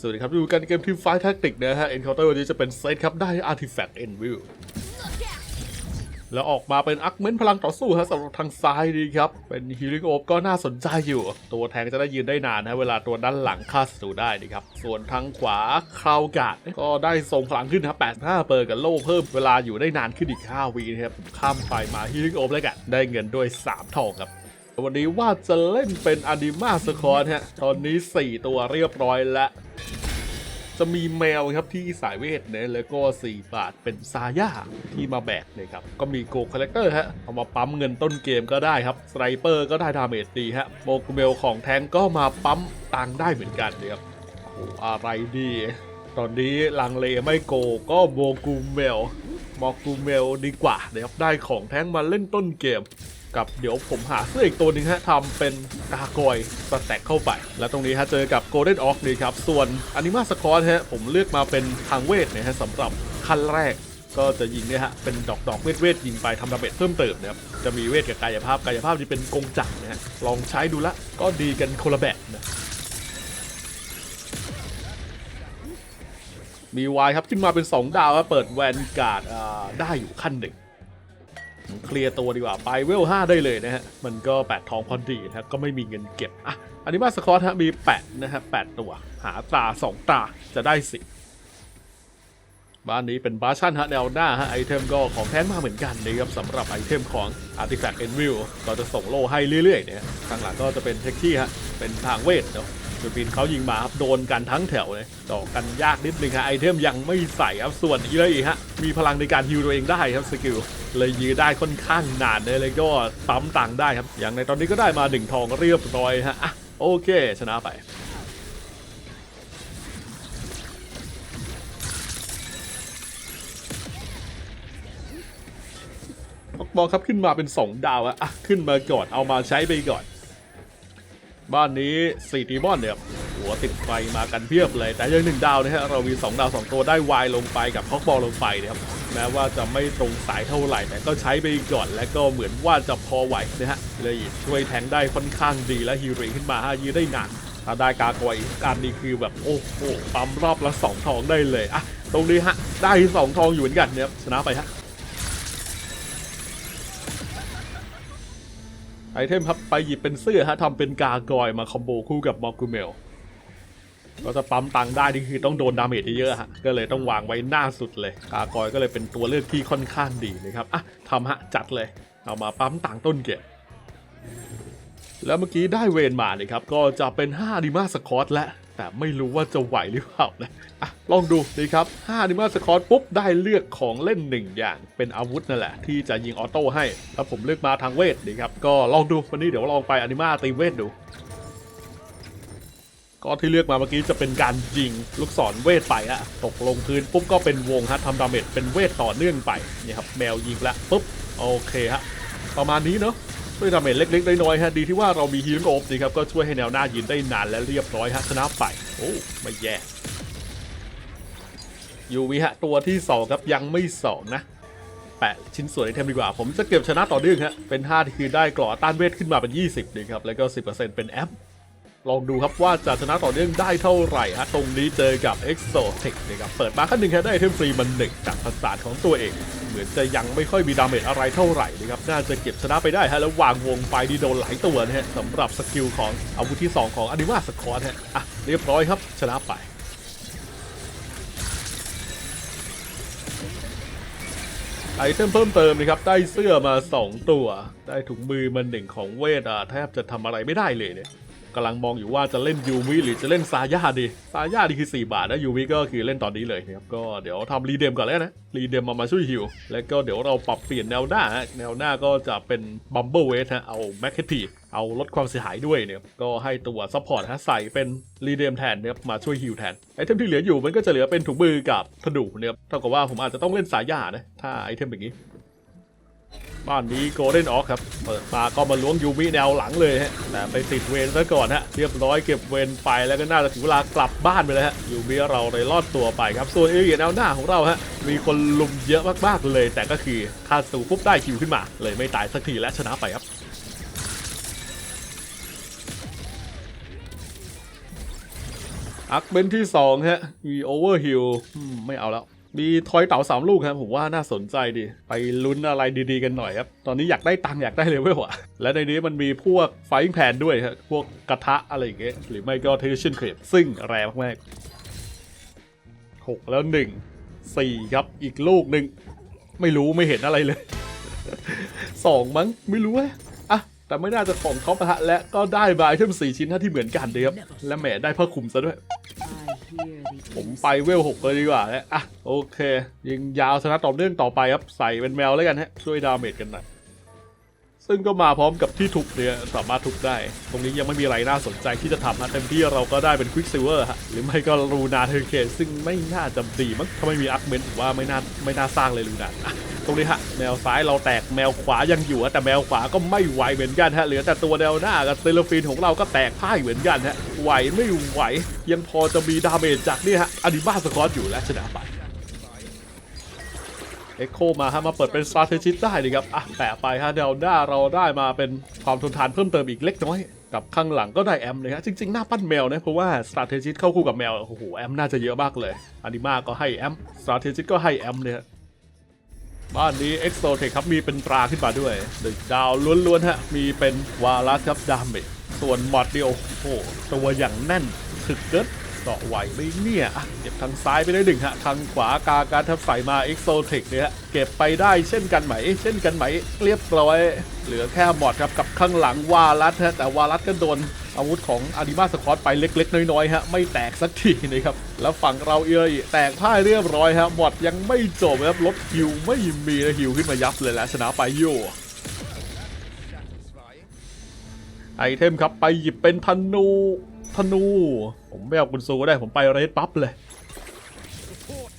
สวัสดีครับดูกันเกมทีมไฟท์แท็กติกนะฮะ Encounter วันนี้จะเป็นเซตครับ ได้ Artifact Envil แล้วออกมาเป็นอักเมนพลังต่อสู้ฮะสำหรับทางซ้ายดีครับ เป็น Healing Orb ก็น่าสนใจอยู่ ตัวแทงจะได้ยืนได้นานนะเวลาตัวด้านหลังฆ่าศัตรูได้ดีครับ ส่วนทางขวาคราวกาดก็ได้ทรงพลังขึ้นครับ85เปอร์กับโล่เพิ่มเวลาอยู่ได้นานขึ้นอีก 5วีนะครับข้ามไปมา Healing Orb แล้วกันได้เงินด้วย 3 ทองครับ วันนี้ว่าจะเล่นเป็นอนิมาสคอร์ฮะ ตอนนี้ 4 ตัวเรียบร้อยแล้วจะมีแมวครับที่สายเวทเนี่ยแล้วก็ 4 บาทเป็นซาย่าที่มาแบกเลยครับ ก็มีโกคาแรคเตอร์ฮะเอามาปั๊มเงินต้นเกมก็ได้ครับสไตรเปอร์ก็ได้ดาเมจดีฮะโมกุเมลของแทงก็มาปั๊มตังได้เหมือนกันเนี่ยครับโอ้โหอะไรดี ตอนนี้ลังเลไม่โกก็โมกุเมลโมกุเมลดีกว่านะครับได้ของแทงมาเล่นต้นเกม กับเดี๋ยวผมหาเสื้ออีกตัวหนึ่งฮะทำเป็นกากอยสแต็กเข้าไป แล้วตรงนี้ฮะเจอกับ Golden Ox นี่ครับ ส่วนอนิมาสคอร์ฮะผมเลือกมาเป็นทางเวทนะฮะสำหรับขั้นแรกก็จะยิงเนี่ยฮะ เป็นดอกดอกเวทเวทยิงไปทำดาเมจเพิ่มเติมนะครับ จะมีเวทกับกายภาพกายภาพที่เป็นกงจักรนะฮะ ลองใช้ดูละ ก็ดีกันคนละแบบนะมีวายครับ ขึ้นมาเป็น 2 ดาวครับเปิดแวนการ์ดอ่าได้อยู่ขั้นหนึ่ง เคลียร์ตัวดีกว่า ไปเวล5ได้เลยนะฮะ มันก็ 8 ทองพอดีนะฮะก็ไม่มีเงินเก็บ อะ อันนี้มาสคอตฮะ มี 8 นะฮะ8ตัว หาตา 2 ตา จะได้สิบ้านนี้เป็นบาชันฮะแนวหน้าฮะไอเทมก็ของแท้มาเหมือนกันนะครับสำหรับไอเทมของ Artifact Envil ก็จะส่งโล่ให้เรื่อยๆเนี่ยข้างหลังก็จะเป็นเทคที่ฮะเป็นทางเวทเนาะ จุดบินเขายิงมาครับโดนกันทั้งแถวเลยต่อกันยากนิดนึงฮะไอเทมยังไม่ใส่ครับส่วนอีเลยฮะมีพลังในการฮิวตัวเองได้ครับสกิลเลยยื้อได้ค่อนข้างนานเลยก็ปั๊มตังได้ครับ อย่างในตอนนี้ก็ได้มาหนึ่งทองเรียบร้อยฮะอะโอเคชนะไปมองครับขึ้นมาเป็น 2 ดาวอะอะขึ้นมาก่อนเอามาใช้ไปก่อน บ้านนี้สี่ตีบอนเนี่ยหัวติดไฟมากันเพียบเลย แต่ยังหนึ่งดาวนะฮะเรามี2ดาว2ตัวได้วายลงไปกับฮอกบอลลงไปนะครับแม้ว่าจะไม่ตรงสายเท่าไหร่แต่ก็ใช้ไปก่อน และก็เหมือนว่าจะพอไหวนะฮะเลยช่วยแทงได้ค่อนข้างดีและฮิวเรงขึ้นมาฮะยื้อได้นานถ้าได้กากอยการนี้คือแบบโอ้โหปั๊มรอบละสองทองได้เลยอะตรงนี้ฮะได้สองทองอยู่เหมือนกันเนี่ยชนะไปฮะ ไอเทมครับไปหยิบเป็นเสื้อฮะทำเป็นกากอยมาคอมโบคู่กับมอกูเมลก็จะปั๊มตังได้นี่คือต้องโดนดาเมจเยอะฮะก็เลยต้องวางไว้หน้าสุดเลย กากอยก็เลยเป็นตัวเลือกที่ค่อนข้างดีนะครับอะทำฮะจัดเลย เอามาปั๊มตังต้นเก็บแล้วเมื่อกี้ได้เวนมาเลยครับ ก็จะเป็น 5 ดีมาสคอตและ แต่ไม่รู้ว่าจะไหวหรือเปล่านะอะลองดูดีครับ5ดิมาสคอตปุ๊บได้เลือกของเล่นหนึ่งอย่าง เป็นอาวุธนั่นแหละ ที่จะยิงออโต้ให้ แล้วผมเลือกมาทางเวทดีครับ ก็ลองดูวันนี้เดี๋ยวลองไปอนิมาตีเวทดูก็ที่เลือกมาเมื่อกี้จะเป็นการยิงลูกศรเวทไปอะตกลงพื้นปุ๊บก็เป็นวงฮะทำดาเมจเป็นเวทต่อเนื่องไปนี่ครับแมวยิงละปุ๊บโอเคฮะประมาณนี้เนาะ ด้วยดาเมจเล็กๆน้อยๆฮะดีที่ว่าเรามีฮีลโอบนี่ครับก็ช่วยให้แนวหน้ายืนได้นานและเรียบร้อยฮะชนะไปโอ้ไม่แย่ยูวีฮะตัวที่สองครับยังไม่สองนะแปะชิ้นส่วนไอเทมดีกว่า ผมจะเก็บชนะต่อเนื่องฮะเป็น5ที่คือได้กรอต้านเวทขึ้นมาเป็น 20ดีครับแล้วก็ 10%เป็นแอป ลองดูครับว่าจะชนะต่อเนื่องได้เท่าไหร่ฮะตรงนี้เจอกับ Exo Tech นะครับเปิดมาขั้นหนึ่งแค่ได้เทมฟรีมันหนึ่งจากภาษาของตัวเอง เหมือนจะยังไม่ค่อยมีดาเมจอะไรเท่าไหร่นะครับน่าจะเก็บชนะไปได้ฮะแล้ววางวงไปดีโดนหลายตัวนะฮะสำหรับสกิลของอาวุธที่ 2 ของอนิมาสคอร์ฮะอะเรียบร้อยครับชนะไปไอเทมเพิ่มเติมนะครับได้เสื้อมา 2 ตัว ได้ถุงมือมาหนึ่งของเวทอะแทบจะทำอะไรไม่ได้เลยเนี่ย กำลังมองอยู่ว่าจะเล่นยูวิหรือจะเล่นซาย่าดีซาย่าดีคือ 4 บาทนะยูวิก็คือเล่นตอนนี้เลยนะครับก็เดี๋ยวทำรีเดมก่อนแล้วนะรีเดมมามาช่วยฮิวแล้วก็เดี๋ยวเราปรับเปลี่ยนแนวหน้าแนวหน้าก็จะเป็นบัมเบิลเวทฮะเอาแมคเคทีเอาลดความเสียหายด้วยเนี่ยก็ให้ตัวซัพพอร์ตฮะใส่เป็นรีเดมแทนเนี่ยมาช่วยฮิวแทนไอเทมที่เหลืออยู่มันก็จะเหลือเป็นถุงมือกับธนูเนี่ยเท่ากับว่าผมอาจจะต้องเล่นสายานะถ้าไอเทมแบบนี้ บ้านนี้โกลเด้นออกครับ เปิดมาก็มาล้วงยูมิแนวหลังเลยฮะ แต่ไปติดเวนซะก่อนฮะ เรียบร้อยเก็บเวนไปแล้วก็น่าจะถึงเวลากลับบ้านไปแล้วฮะ ยูมิเราเลยรอดตัวไปครับ ส่วนเอเรียแนวหน้าของเราฮะ มีคนลุมเยอะมากๆเลย แต่ก็คือคาสูปุ๊บได้คิวขึ้นมา เลยไม่ตายสักทีและชนะไปครับอักเบนที่สองฮะมีโอเวอร์ฮิลไม่เอาแล้ว มีทอยเต๋าสามลูกครับผมว่าน่าสนใจดี ไปลุ้นอะไรดีๆกันหน่อยครับ ตอนนี้อยากได้ตังค์อยากได้เลยเวลอะและในนี้มันมีพวกไฟ i ิงแพนด้วยครับพวกกระทะอะไรอย่างเงี้ยหรือไม่ก็เทนชั่นเครดซึ่งแรงมากๆหกแล้วหนึ่งสี่ครับอีกลูกหนึ่งไม่รู้ไม่เห็นอะไรเลยสองมั้งไม่รู้ว้ยอะแต่ไม่น่าจะของท็อปนะฮะและก็ได้บายเทมสี่ชิ้นนะที่เหมือนกันเลยครับและแหมได้ผ้าคลุมซะด้วย ผมไปเวลหกเลยดีกว่านะอะโอเคยิงยาวชนะต่อเนื่องต่อไปครับใส่เป็นแมวแล้วกันฮะช่วยดาเมจกันหน่อยซึ่งก็มาพร้อมกับที่ทุบเนี่ยสามารถทุบได้ ตรงนี้ยังไม่มีอะไรน่าสนใจที่จะทำฮะเต็มที่เราก็ได้เป็นควิกซิเวอร์ฮะหรือไม่ก็ลูนาเทอร์เคซึ่งไม่น่าจะดีมั้งถ้าไม่มีอาร์คเมนต์ว่าไม่น่าไม่น่าสร้างเลยลูนาะตรงนี้ฮะแมวซ้ายเราแตกแมวขวายังอยู่แต่แมวขวาก็ไม่ไหวเหมือนกันฮะเหลือแต่ตัวแนวหน้ากับเซลฟินของเราก็แตกพ่ายเหมือนกันฮะ ไหวไม่ไหว ยังพอจะมีดาเมจจากนี่ฮะอนิบ้าสกอตอยู่และชนะไปเอ็กโคมาฮะมาเปิดเป็น s t r a t e g i ได้ดีครับอะแปะไปฮะเดลด้าเราได้มาเป็นความทนทานเพิ่มเติมอีกเล็กน้อยกับข้างหลังก็ได้แอมเลยฮะจริงๆ หน้าปั้นแมวนะ เพราะว่า s t r a t e g i เข้าคู่กับแมว โอ้โห แอมน่าจะเยอะมากเลยอนิมาก็ให้แอม s t r a t e g i ก็ให้แอมเนี่ยบ้านนี้ e x o t e c คครับมีเป็นตราขึ้นมาด้วยดาวล้วนๆฮะมีเป็นวาลัสครับดาเมจ ส่วนหมอดเดียวโอ้โหตัวอย่างแน่นถึกเกินเกาะไหวไหมเนี่ยเก็บทางซ้ายไปได้หนึ่งฮะทางขวากาการทับใส่มา e x o t e c เนี่ยฮะเก็บไปได้เช่นกันไหม เช่นกันไหม เรียบร้อย เหลือแค่หมอดครับกับข้างหลังวาลัสฮะแต่วาลัสก็โดนอาวุธของอาริมาสคอตไปเล็ก ๆ น้อยๆฮะไม่แตกสักทีนะครับ แล้วฝั่งเราเอยแตกพ่ายเรียบร้อยฮะหมอดยังไม่จบครับลดฮิวไม่มีนะฮิวขึ้นมายับเลยแล้วชนะไปโย่ ไอเทมครับไปหยิบเป็นธนูธนู ผมไม่เอากุนซูก็ได้ผมไปเรดปั๊บเลย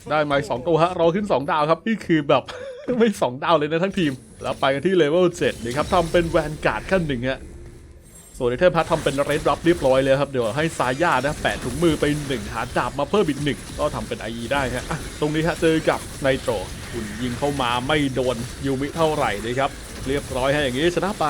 ได้มาสองตัวฮะเราขึ้น 2 ดาวครับนี่คือแบบ ไม่ 2 ดาวเลยนะทั้งทีม แล้วไปกันที่เลเวล7นี่ครับทำเป็นแวนการ์ดขั้นหนึ่งฮะส่วนไอเทมพัททำเป็นเรดรับเรียบร้อยเลยครับเดี๋ยวให้ซาย่านะแปะถุงมือไปหนึ่งหาดาบมาเพิ่มอีกหนึ่งก็ทำเป็น IE ได้ฮะตรงนี้ฮะเจอกับไนโตรคุณยิงเข้ามาไม่โดนยูมิเท่าไหร่นะครับเรียบร้อยฮะอย่างนี้ชนะไป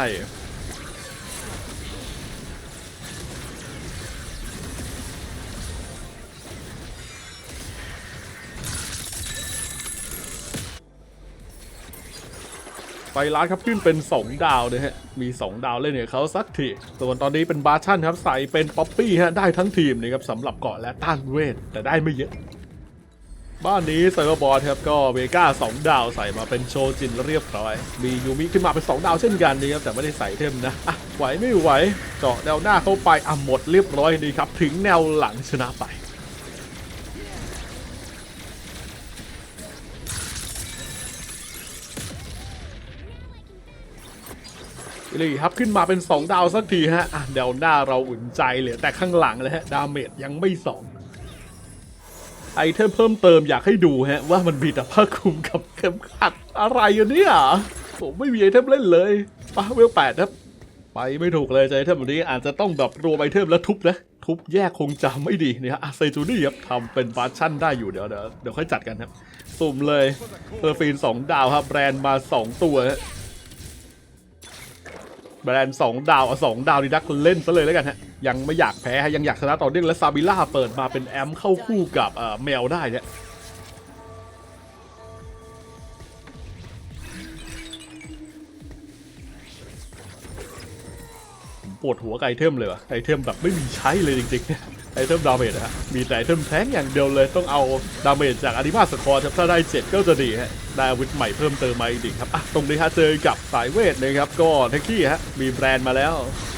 ไฟร้านครับขึ้นเป็น 2 ดาวนะฮะ มี 2 ดาวเล่นเนี่ยเขาสักที ส่วนตอนนี้เป็นบาชั่นครับ ใส่เป็นป๊อปปี้ฮะ ได้ทั้งทีมนะครับสำหรับเกาะและต้านเวท แต่ได้ไม่เยอะบ้านนี้ไซเบอร์บอลครับก็เวก้า2 ดาวใส่มาเป็นโชจินเรียบร้อย มียูมิขึ้นมาเป็น 2 ดาวเช่นกันนะครับแต่ไม่ได้ใส่เทมนะอะไหวไม่ไหว เจาะแนวหน้าเข้าไปอะหมดเรียบร้อยดีครับ ถึงแนวหลังชนะไป เลยครับขึ้นมาเป็น 2 ดาวสักทีฮะอะเดวหน้าเราอุ่นใจเหลือแต่ข้างหลังเลยฮะ ดาเมจยังไม่สองไอเทมเพิ่มเติมอยากให้ดูฮะ ว่ามันมีแต่ผ้าคลุมกับเข็มขัดอะไรอยู่เนี่ยผมไม่มีไอเทมเล่นเลยป้าเวลแปดครับไปไม่ถูกเลยใจไอเทมแบบนี้อาจจะต้องแบบรวมไอเทมแล้วทุบนะ ทุบแยกคงจะไม่ดีเนี่ยฮะอะไซจูนี่ครับทำเป็นบาร์ชั่นได้อยู่เดี๋ยวเดี๋ยวเดี๋ยวค่อยจัดกันครับ สุ่มเลยเฟอร์ฟีนสองดาวครับแบรนด์มาสองตัวฮะ แบรนด์สองดาวสองดาวดีดักเล่นซะเลยแล้วกันฮะ ยังไม่อยากแพ้ฮะยังอยากชนะต่อเนื่องและซาบิล่าเปิดมาเป็นแอมเข้าคู่กับเอ่อแมวได้เนี่ยปวดหัวไอเทมเลยวะไอเทมแบบไม่มีใช้เลยจริงๆเนี่ย ไอเทมดาเมจอะฮะ มีแต่ไอเทมแท้งอย่างเดียวเลย ต้องเอาดาเมจจากอนิมาสคอร์ครับ ถ้าได้ 7 ก็จะดีฮะ ได้อาวุธใหม่เพิ่มเติมมาอีกดีครับ อะ ตรงนี้ฮะ เจอกับสายเวทนะครับ ก็เทคกี้ฮะ มีแบรนด์มาแล้ว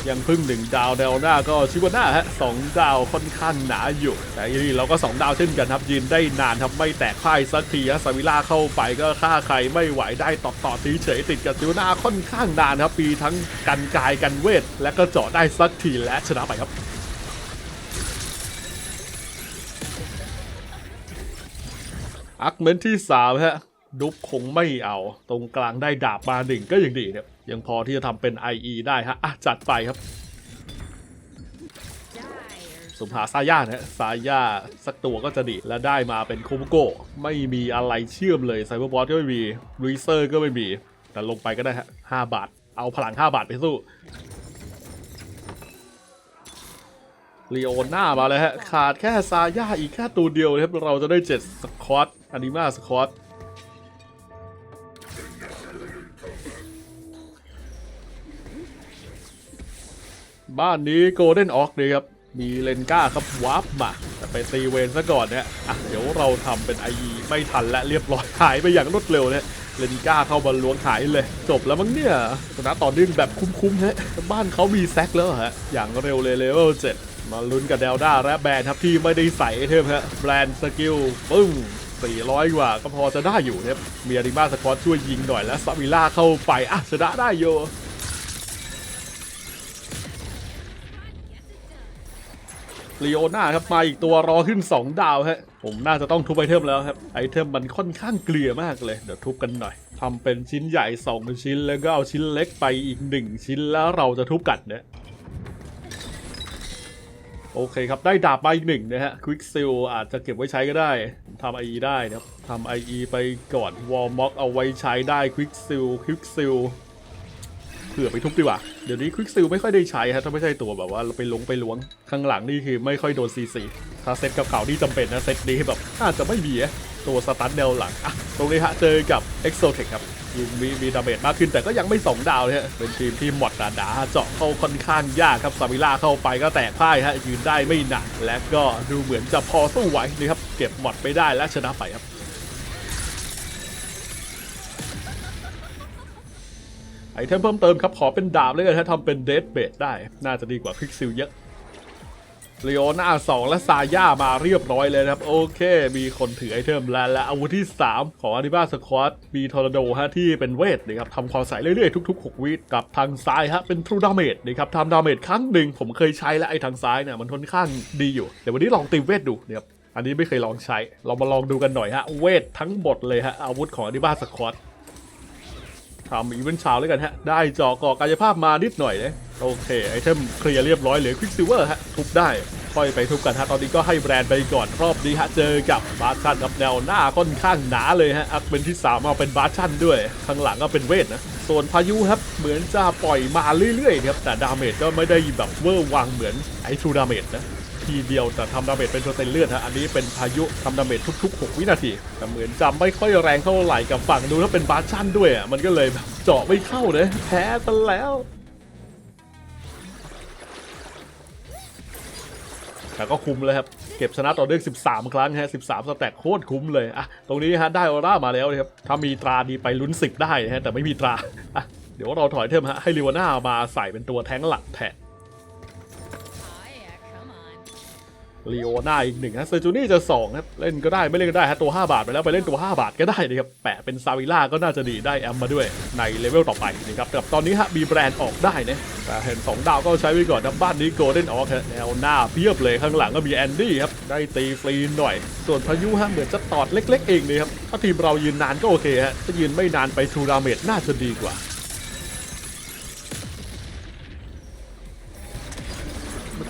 ยังเพึ่งหนึ่งดาวแนวหน้าก็ชิวาน่าฮะสองดาวค่อนข้างหนาอยู่ แต่ยี่นี่เราก็ 2 ดาวเช่นกันครับ ยืนได้นานครับไม่แตกพ่ายสักทีฮะสวิล่าเข้าไปก็ฆ่าใครไม่ไหวได้ต่อต่อตีเฉยติดกับชิวาน่าค่อนข้างนานครับ ปีทั้งกันกายกันเวทและก็เจาะได้สักทีและชนะไปครับ อักเมนที่3ฮะดุ๊บคงไม่เอา ตรงกลางได้ดาบมาหนึ่งก็ยังดีครับยังพอที่จะทำเป็น IE ได้ฮะอะจัดไปครับ สุมหาซาย่านะฮะซาย่าสักตัวก็จะดี และได้มาเป็นโคบุโกไม่มีอะไรเชื่อมเลยไซเบอร์บอสก็ไม่มีรีเซอร์ก็ไม่มี แต่ลงไปก็ได้ฮะ5บาท เอาพลัง 5 บาทไปสู้ ลีโอน่ามาเลยฮะ ขาดแค่ซาย่าอีกแค่ตัวเดียวนะครับเราจะได้ 7 สคอตอนิมาสคอตบ้านนี้โกลเด้นออกเลยครับ มีเลนก้าครับวาร์ปมาแต่ไปตีเวนซะก่อนเนี่ยอะเดี๋ยวเราทำเป็นไอไม่ทันและเรียบร้อยหายไปอย่างรวดเร็วเนี่ยเลนก้าเข้ามาล้วงหายเลย จบแล้วมั้งเนี่ยชนะต่อเนื่องแบบคุ้มๆฮะบ้านเขามีแซกแล้วฮะอย่างเร็วเลยเลเวล7 มาลุ้นกับเดลด้าและแบรนด์ครับที่ไม่ได้ใส่ไอเทมฮะแบรนด์สกิลปึ้ง400 กว่าก็พอจะได้อยู่นะครับมีอาริมาสกอตช่วยยิงหน่อยแล้วซาวิล่าเข้าไปอะชนะได้โยลีโอนาครับมาอีกตัวรอขึ้น 2 ดาวฮะผมน่าจะต้องทุบไอเทมแล้วครับไอเทมมันค่อนข้างเกลี่ยมากเลย เดี๋ยวทุบกันหน่อยทำเป็นชิ้นใหญ่ 2 ชิ้นแล้วก็เอาชิ้นเล็กไปอีก 1 ชิ้นแล้วเราจะทุบกันเนี่ย โอเคครับ ได้ดาบมาอีกหนึ่งนะฮะควิกซิลอาจจะเก็บไว้ใช้ก็ได้ทำไอได้นะครับทำไอไปก่อนวอลม็อกเอาไว้ใช้ได้ควิกซิลควิกซิลเผื่อไปทุบดีกว่า เดี๋ยวนี้ควิกซิลไม่ค่อยได้ใช้ฮะถ้าไม่ใช่ตัวแบบว่าเราไปลงไปล้วงข้างหลังนี่คือไม่ค่อยโดนซีซีถ้าเซตกับเก่าที่จำเป็นนะเซตนี้แบบอาจจะไม่มีตัวสตันแนวหลังอะตรงนี้ฮะเจอกับ e x o t e c คครับ มีมีดาเมจมากขึ้นแต่ก็ยังไม่2ดาวเลยฮะเป็นทีมที่หมดดาดาเจาะเข้าค่อนข้างยากครับซามิล่าเข้าไปก็แตกพ่ายฮะยืนได้ไม่หนักและก็ดูเหมือนจะพอสู้ไหวนะครับเก็บหมดไปได้และชนะไปครับไอเทมเพิ่มเติมครับ ขอเป็นดาบเลยกันถ้าทำเป็นเดดเบดได้ น่าจะดีกว่าควิกซิลเยอะ เลโอนาสองและซาย่ามาเรียบร้อยเลยนะครับ โอเค มีคนถือไอเทมแล้วและอาวุธที่ 3 ของอาริบ้าสควอตมีทอร์นาโดฮะที่เป็นเวทนะครับทำความใส่เรื่อยๆ ทุก ๆ 6 วิกับทางซ้ายฮะเป็นทรูดาเมจนะครับทำดาเมจครั้งหนึ่งผมเคยใช้แล้วไอทางซ้ายเนี่ยมันค่อนข้างดีอยู่ เดี๋ยววันนี้ลองตีเวทดูนะครับอันนี้ไม่เคยลองใช้ เรามาลองดูกันหน่อยฮะเวททั้งหมดเลยฮะอาวุธของอาริบ้าสควอต ทำอีเวนต์เช้าแล้วกันฮะ ได้เจาะก่อกายภาพมานิดหน่อยเลยโอเค ไอเทมเคลียร์เรียบร้อยเหลือควิกซิเวอร์ฮะ ทุบได้ ค่อยไปทุบกันฮะ ตอนนี้ก็ให้แบรนด์ไปก่อนรอบนี้ฮะ เจอกับบาร์ชันกับแนวหน้าค่อนข้างหนาเลยฮะ อัพเป็นที่3เอาเป็นบาร์ชันด้วย ข้างหลังก็เป็นเวทนะ ส่วนพายุครับ เหมือนจะปล่อยมาเรื่อยๆครับ แต่ดาเมจก็ไม่ได้แบบเวอร์วังเหมือนไอทูดาเมจนะ ทีเดียวแต่ทำดาเมจเป็นเปอร์เซ็นต์เลือดฮะอันนี้เป็นพายุทำดาเมจทุก ๆ 6 วินาทีแต่เหมือนจำไม่ค่อยแรงเท่าไหร่กับฝั่งดูถ้าเป็นบาร์ชั่นด้วยอะมันก็เลยแบบเจาะไม่เข้าเลยแพ้ไปแล้วแต่ก็คุ้มเลยครับ เก็บชนะต่อเนื่อง 13 ครั้งฮะ 13 สแต็กโคตรคุ้มเลยอะตรงนี้ฮะได้ออร่ามาแล้วนะครับ ถ้ามีตราดีไปลุ้น 10 ได้ฮะ แต่ไม่มีตราอะเดี๋ยวเราถอยเทมฮะ ให้ลิวาน่ามาใส่เป็นตัวแท้งหลักแทน ลีโอนาอีกหนึ่งฮะเซอร์จูนี่จะ2ครับเล่นก็ได้ไม่เล่นก็ได้ฮะตัว 5 บาทไปแล้วไปเล่นตัว 5 บาทก็ได้นะครับแปะเป็นซาวิล่าก็น่าจะดีได้แอมมาด้วยในเลเวลต่อไปนะครับแต่ตอนนี้ฮะมีแบรนด์ออกได้นะแต่เห็น 2 ดาวก็ใช้ไว้ก่อนนะบ้านนี้โกลเด้นออกฮะแนวหน้าเพียบเลยข้างหลังก็มีแอนดี้ครับได้ตีฟรีหน่อย ส่วนพายุฮะเหมือนจะตอดเล็ก ๆ เองเลยครับถ้าทีมเรายืนนานก็โอเคฮะถ้ายืนไม่นานไปทูราเมดน่าจะดีกว่า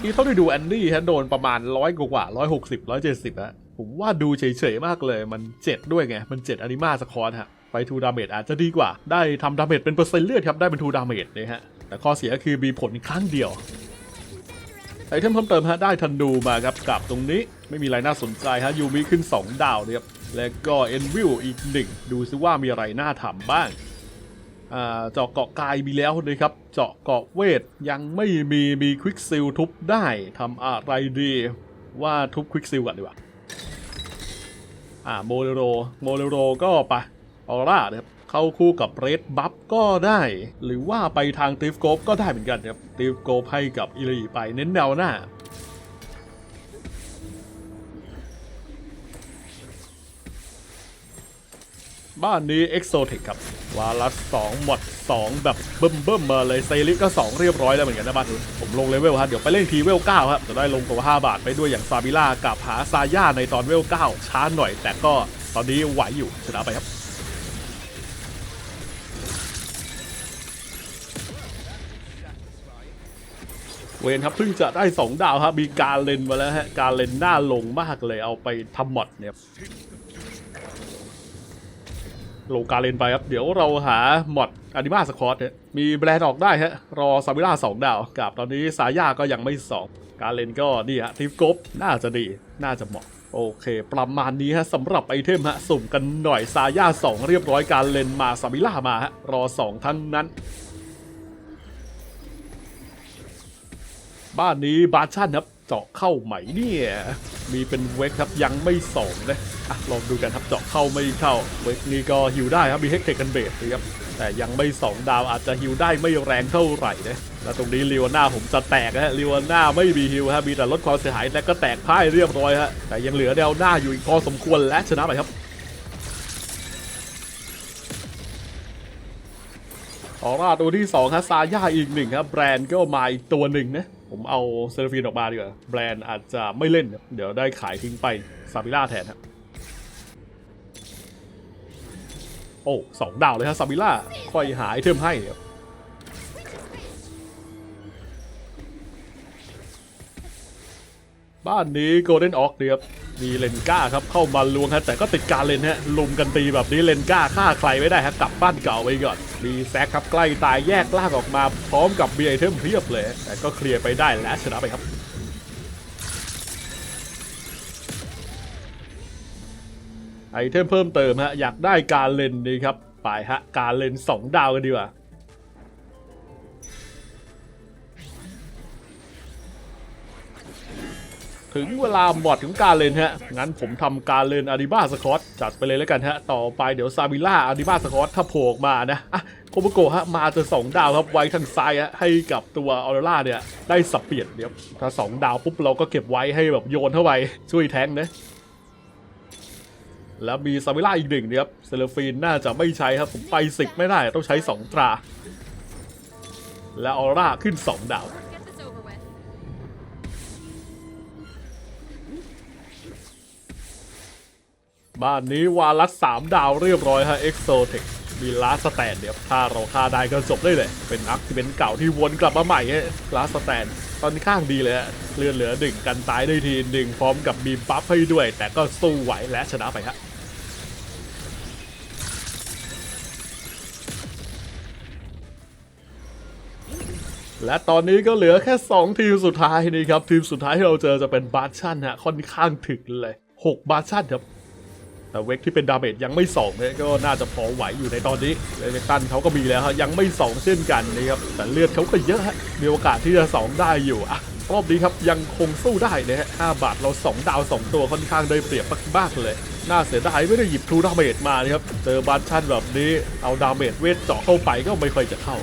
เมื่อกี้เขาได้ดูแอนดี้ฮะโดนประมาณร้อยกว่าร้อยหกสิบร้อยเจ็ดสิบฮะผมว่าดูเฉยๆมากเลยมันเจ็ดด้วยไง มันเจ็ดอนิมาสคอร์ฮะไปทูดาเมจอาจจะดีกว่า ได้ทำดาเมจเป็นเปอร์เซ็นต์เลือดครับ ได้เป็นทูดาเมจเนี่ยฮะ แต่ข้อเสียคือมีผลครั้งเดียว ไอเทมเพิ่มเติมฮะ ได้ทันดูมาครับกลับตรงนี้ไม่มีอะไรน่าสนใจฮะ ยูมิขึ้น 2 ดาวนะครับและก็เอ็นวิลอีกหนึ่งดูซิว่ามีอะไรน่าทำบ้าง เจาะเกาะกายมีแล้วนะครับ เจาะเกาะเวทยังไม่มีมีควิกซิลทุบได้ทำอะไรดี ว่าทุบควิกซิลก่อนดีกว่าอ่าโมเดโรโมเดโรก็ไปออร่านะครับเข้าคู่กับเรดบัฟก็ได้ หรือว่าไปทางติฟโกฟก็ได้เหมือนกันครับติฟโกฟให้กับอิลีไปเน้นแนวหน้า บ้านนี้เอ็กโซเทคครับ วาลัสสองหมดสองแบบเบิ่มเบิ่มมาเลยเซริก็ 2 เรียบร้อยแล้วเหมือนกันนะบ้านนู้นผมลงเลเวลฮะเดี๋ยวไปเล่นทีเวล9ครับจะได้ลงตัว 5 บาทไปด้วยอย่างซาบิล่ากับหาซาย่าในตอนเวล9ช้าหน่อย แต่ก็ตอนนี้ไหวอยู่ชนะไปครับเวนครับเพิ่งจะได้ 2 ดาวครับมีการเลนมาแล้วฮะการเลนหน้าลงมากเลยเอาไปทำหมดเนี่ย โลกาเลนไปครับ เดี๋ยวเราหาหมอดอนิมาสคอตเนี่ยมีแบรนด์ออกได้ฮะ รอซาบิล่าสองดาวกับตอนนี้สายาก็ยังไม่สองกาเลนก็นี่ฮะทิฟกบน่าจะดีน่าจะเหมาะโอเค ประมาณนี้ฮะสำหรับไอเทมฮะ สุ่มกันหน่อยสายา2 เรียบร้อยการเลนมาซาบิล่ามาฮะ รอ 2 ทั้งนั้น บ้านนี้บาชั่นครับ เจาะเข้าไหมเนี่ย มีเป็นเวกครับยังไม่สองนะอะลองดูกันครับเจาะเข้าไม่เข้า เวกนี้ก็ฮิวได้ครับมีเฮกเทคกันเบสนะครับแต่ยังไม่สองดาวอาจจะฮิวได้ไม่แรงเท่าไหร่นะแล้วตรงนี้ลีวน่าผมจะแตกนะฮะลีวน่าไม่มีฮิวฮะมีแต่ลดความเสียหายและก็แตกพ่ายเรียบร้อยฮะแต่ยังเหลือแนวหน้าอยู่อีกพอสมควรและชนะไปครับออร่าตัวที่2ฮะซาย่าอีกหนึ่งครับแบรนด์ก็มาอีกตัวหนึ่งนะ ผมเอาเซราฟีนออกมาดีกว่า แบรนด์อาจจะไม่เล่น เดี๋ยวได้ขายทิ้งไปซาบิล่าแทนครับโอ้สองดาวเลยครับซาบิล่าค่อยหาไอเทมให้ครับบ้านนี้โกลเด้นออกเดียครับ มีเลนก้าครับเข้ามาลวงฮะแต่ก็ติดการเลนฮะลุมกันตีแบบนี้เลนก้าฆ่าใครไม่ได้ฮะกลับบ้านเก่าไปก่อน มีแซกครับใกล้ตายแยกลากออกมาพร้อมกับมีไอเทมเพียบเลย แต่ก็เคลียร์ไปได้และชนะไปครับไอเทมเพิ่มเติมฮะอยากได้การเลนดีครับไปฮะการเลนสองดาวกันดีกว่า ถึงเวลาหมดของการเลนฮะ งั้นผมทำการเลนอาริบ้าสคอตจัดไปเลยแล้วกันฮะ ต่อไปเดี๋ยวซาบิล่าอาริบ้าสคอตถ้าโผล่มานะอะโคโมโกะฮะมาจะสองดาวครับไว้ทางซ้ายฮะให้กับตัวออโรล่าเนี่ยได้สับเปลี่ยนเดี๋ยวถ้าสองดาวปุ๊บเราก็เก็บไว้ให้แบบโยนเข้าไปช่วยแทงนะแล้วมีซาบิล่าอีกหนึ่งนะครับเซเลฟีนน่าจะไม่ใช้ครับผมไปสิกไม่ได้ต้องใช้สองตรา และออโรล่าขึ้นสองดาว บ้านนี้วาลัสสามดาวเรียบร้อยฮะเอ็กโซเทคมีลาสแตนเดี๋ยวถ้าเราฆ่าได้ก็จบได้เลย เป็นอักที่เป็นเก่าที่วนกลับมาใหม่ฮะลาสแตนตอนนี้ข้างดีเลยฮะเลือนเหลือหนึ่งกันตายได้ทีหนึ่งพร้อมกับมีบัฟให้ด้วย แต่ก็สู้ไหวและชนะไปฮะและตอนนี้ก็เหลือแค่ 2 ทีมสุดท้ายนี่ครับ ทีมสุดท้ายที่เราเจอจะเป็นบาร์ชันฮะค่อนข้างถึกเลย 6 บาร์ชันครับ แต่เวกที่เป็นดาเมจยังไม่2เนี่ยก็น่าจะพอไหวอยู่ในตอนนี้เวกตันเขาก็มีแล้วฮะยังไม่ 2 เช่นกันนะครับแต่เลือดเขาก็เยอะฮะมีโอกาสที่จะ 2 ได้อยู่อะรอบนี้ครับยังคงสู้ได้นะฮะ5บาทเรา 2 ดาว 2 ตัวค่อนข้างได้เปรียบมากๆเลย น่าเสียดายไม่ได้หยิบทรูดาเมจมานะครับเจอบาร์ชันแบบนี้เอาดาเมจเวทเจาะเข้าไปก็ไม่ค่อยจะเข้า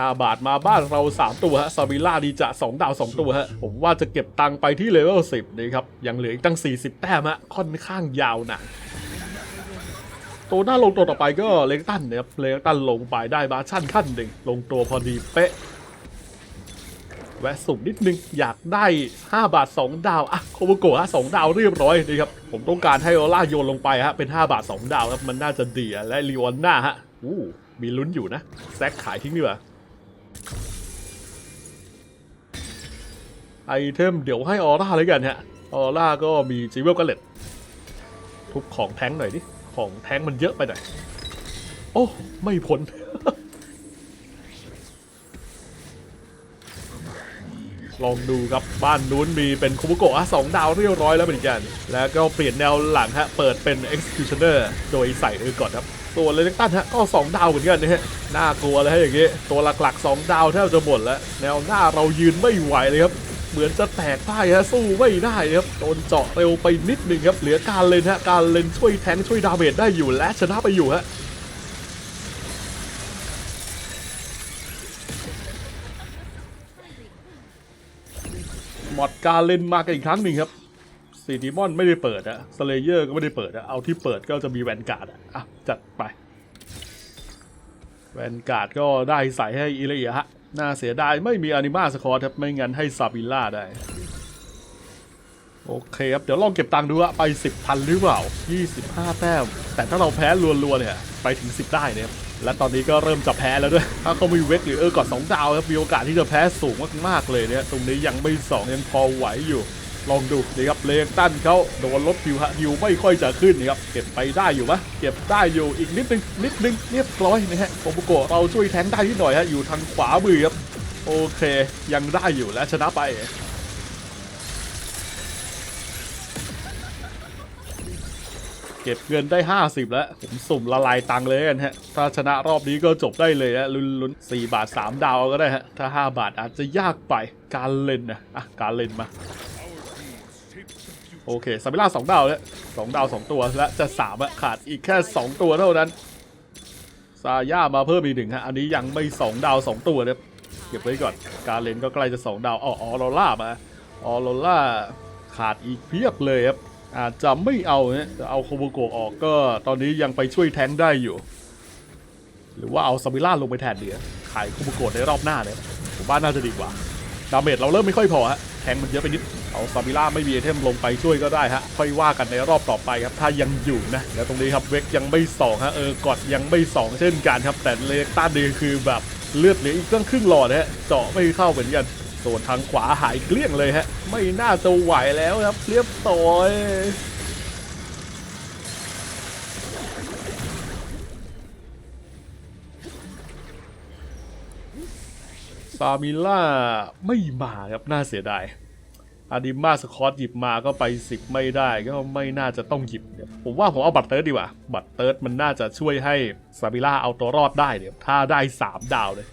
5 บาทมาบ้านเรา 3 ตัวฮะซาบิล่าดีจะ 2 ดาว 2 ตัวฮะ ผมว่าจะเก็บตังค์ไปที่เลเวล 10นี่ครับ ยังเหลืออีกตั้ง 40 แต้มฮะ ค่อนข้างยาวนานตัวหน้าลงตัวต่อไปก็เลกตันเนี่ยครับเลกตันลงไปได้บาชั่นขั้นหนึ่งลงตัวพอดีเป๊ะ แวะสุ่มนิดนึง อยากได้ 5 บาท 2 ดาวอะโคโมโกะฮะ2ดาวเรียบร้อยนี่ครับผมต้องการให้ออร่าโยนลงไปฮะเป็น 5 บาท 2 ดาวครับมันน่าจะดีและลีออนน่าฮะอู้มีลุ้นอยู่นะแซกขายทิ้งดีกว่า ไอเทมเดี๋ยวให้ออร่าเลยกันฮะ ออร่าก็มีจีเวลกัลเลตทุบของแท้งหน่อยดิ ของแท้งมันเยอะไปหน่อย โอ้ ไม่พ้นลองดูครับบ้านนู้นมีเป็นคุบุโกอะสองดาวเรียบร้อยแล้วเหมือนกัน แล้วก็เปลี่ยนแนวหลังฮะ เปิดเป็น Executioner โดยใส่เออก่อนครับ ตัวเลเล็กตันฮะก็2ดาวเหมือนกันนะฮะน่ากลัวเลยฮะอย่างงี้ตัวหลักๆ2ดาวแทบจะหมดแล้ว แนวหน้าเรายืนไม่ไหวเลยครับเหมือนจะแตกพ่ายฮะสู้ไม่ได้ครับโดนเจาะเร็วไปนิดนึงครับเหลือการเลนฮะการเลนช่วยแทงช่วยดาเมจได้อยู่และชนะไปอยู่ฮะหมดการเล่นมากันอีกครั้งหนึ่งครับ ซีดีมอนไม่ได้เปิดอะสเลเยอร์ก็ไม่ได้เปิดอะเอาที่เปิดก็จะมีแวนการ์ดอะอะ จัดไป แวนการ์ดก็ได้ใส่ให้อิเลเอียฮะ น่าเสียดายไม่มีอนิมาสคอร์ครับ ไม่งั้นให้ซาบิล่าได้ โอเคครับ เดี๋ยวลองเก็บตังค์ดูอะไป 10พันหรือเปล่า 25 แต้ม แต่ถ้าเราแพ้รัวๆเนี่ย ไปถึง 10 ได้เนี่ยครับและตอนนี้ก็เริ่มจะแพ้แล้วด้วย ถ้าเขามีเวกหรือเออก่อน2ดาวครับมีโอกาสที่จะแพ้สูงมากๆเลยเนี่ย ตรงนี้ยังไม่2ยังพอไหวอยู่ ลองดูนะครับเลงตันเขาโดนลดคิวฮะคิวไม่ค่อยจะขึ้นนะครับเก็บไปได้อยู่มะเก็บได้อยู่อีกนิดนึงนิดนึงเรียบร้อยนะฮะโอบุโกะเราช่วยแทงได้นิดหน่อยฮะอยู่ทางขวามือครับโอเค ยังได้อยู่และชนะไปเก็บเงินได้ 50 แล้ว ผมสุ่มละลายตังเลยกันฮะ ถ้าชนะรอบนี้ก็จบได้เลยฮะลุ้นลุ้น4บาท 3 ดาวก็ได้ฮะ ถ้า 5 บาทอาจจะยากไปการเล่นนะอะการเล่นมา โอเคซาบิล่า2ดาวแล้ว2ดาว2ตัวและจะ3อะขาดอีกแค่2ตัวเท่านั้นซาย่ามาเพิ่มอีกหนึ่งฮะอันนี้ยังไม่2ดาว2ตัวเนี่ยเก็บไว้ก่อนการเลนก็ใกล้จะ2ดาวอ๋อออโรล่ามาออโรล่าขาดอีกเพียบเลยครับอาจจะไม่เอาเนี่ยจะเอาโคโบโกออกก็ตอนนี้ยังไปช่วยแทงได้อยู่ หรือว่าเอาซาบิล่าลงไปแทนเดียขายโคโบโกในรอบหน้าเนี่ยผมว่าน่าจะดีกว่าดาเมจเราเริ่มไม่ค่อยพอฮะแทงมันเยอะไปนิด เอาซาบิล่าไม่มีไอเทมลงไปช่วยก็ได้ฮะค่อยว่ากันในรอบต่อไปครับถ้ายังอยู่นะแล้วตรงนี้ครับเวกยังไม่สองฮะเออกอดยังไม่สองเช่นกันครับ แต่เลกต้าดีคือแบบเลือดเหลืออีกเครื่งครึ่งหลอดฮะเจาะไม่เข้าเหมือนกันส่วนทางขวาหายเกลี้ยงเลยฮะ ไม่น่าจะไหวแล้วครับเรียบร้อยซามิล่าไม่มาครับน่าเสียดาย อาดิมาสคอตหยิบมาก็ไป 10 ไม่ได้ก็ไม่น่าจะต้องหยิบเนี่ยผมว่าผมเอาบัตรเติร์ดดีกว่า บัตรเติร์ดมันน่าจะช่วยให้ซามิล่าเอาตัวรอดได้เนี่ยถ้าได้ 3 ดาวเลย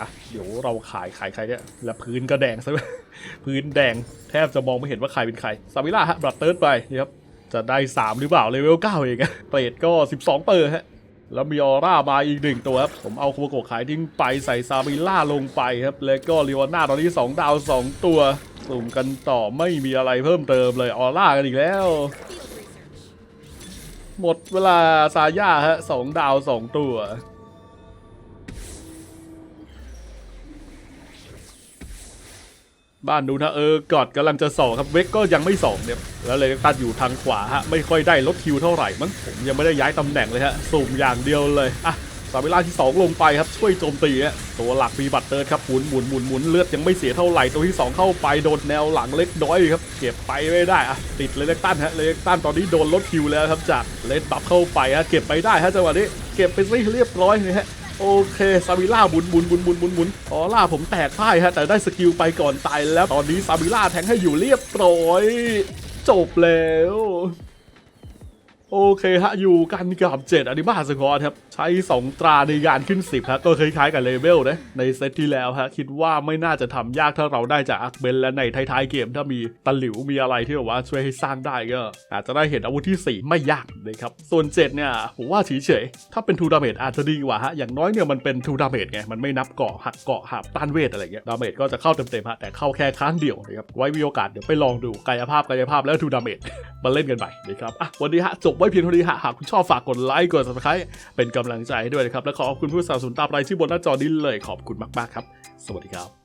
อะเดี๋ยวเราขายขายใครเนี่ยแล้วพื้นก็แดงซะพื้นแดงแทบจะมองไม่เห็นว่าใครเป็นใครซามิล่าฮะบัตรเติร์ดไปนี่ครับจะได้ 3 หรือเปล่าเลเวล9เองอะเปรดก็ 12 เปอร์ฮะ แล้วมีออร่ามาอีกหนึ่งตัวครับ ผมเอาโคโบโกะขายทิ้งไปใส่ซาบิล่าลงไปครับ แล้วก็ลิวาน่าตอนนี้ 2 ดาว 2 ตัว สุ่มกันต่อไม่มีอะไรเพิ่มเติมเลยออร่ากันอีกแล้ว หมดเวลาซาย่าฮะสองดาว2ตัว บ้านดูนะเออกอดกำลังจะสองครับเวกก็ยังไม่สองเนี่ยแล้วเลยตัดอยู่ทางขวาฮะไม่ค่อยได้ลดคิวเท่าไหร่มั้งผมยังไม่ได้ย้ายตำแหน่งเลยฮะสุ่มอย่างเดียวเลยอะสาเวลาที่ 2 ลงไปครับช่วยโจมตีฮะตัวหลักมีบัตเติร์ครับหมุนหมุนหมุนหมุนเลือดยังไม่เสียเท่าไหร่ตัวที่ 2 เข้าไปโดนแนวหลังเล็กน้อยครับเก็บไปไม่ได้อะติดเลยเล็กตันฮะเลยเล็กตันตอนนี้โดนลดคิวแล้วครับจากเลดบัฟเข้าไปฮะเก็บไปได้ฮะจังหวะนี้เก็บไปซิเรียบร้อยนะฮะ โอเคซาบิล่าบุนบุนบุนบุนบุนบุนออล่าผมแตกพ่ายฮะ แต่ได้สกิลไปก่อนตายแล้วตอนนี้ซาบิล่าแทงให้อยู่เรียบร้อย จบแล้ว โอเคฮะอยู่กันกับเจ็ดอนิมาสกอร์ครับ ใช้ 2 ตราในการขึ้น 10ฮะก็คล้ายๆกับเลเวลนะในเซตที่แล้วฮะ คิดว่าไม่น่าจะทำยากถ้าเราได้จากอักเบนและในท้ายๆเกม ถ้ามีตะหลิวมีอะไรที่แบบว่าช่วยให้สร้างได้ก็ อาจจะได้เห็นอาวุธที่ 4 ไม่ยากนะครับ ส่วน 7 เนี่ย ผมว่าเฉยๆถ้าเป็นทูดาเมจอาจจะดีกว่าฮะอย่างน้อยเนี่ยมันเป็นทูดาเมจไงมันไม่นับเกาะหักเกาะหับต้านเวทอะไรเงี้ยดาเมจก็จะเข้าเต็มๆฮะแต่เข้าแค่ครั้งเดียวนะครับไว้มีโอกาสเดี๋ยวไปลองดูกายภาพกายภาพแล้วทูดาเมจมาเล่นกันใหม่นะครับอะวันนี้ฮะจบไว้เพียงเท่านี้หากคุณชอบฝากกดไลค์กด subscribe เป็นกำลังใจให้ด้วยนะครับ และขอขอบคุณผู้สนับสนุนตามรายชื่อบนหน้าจอนี้เลยขอบคุณมากๆครับ สวัสดีครับ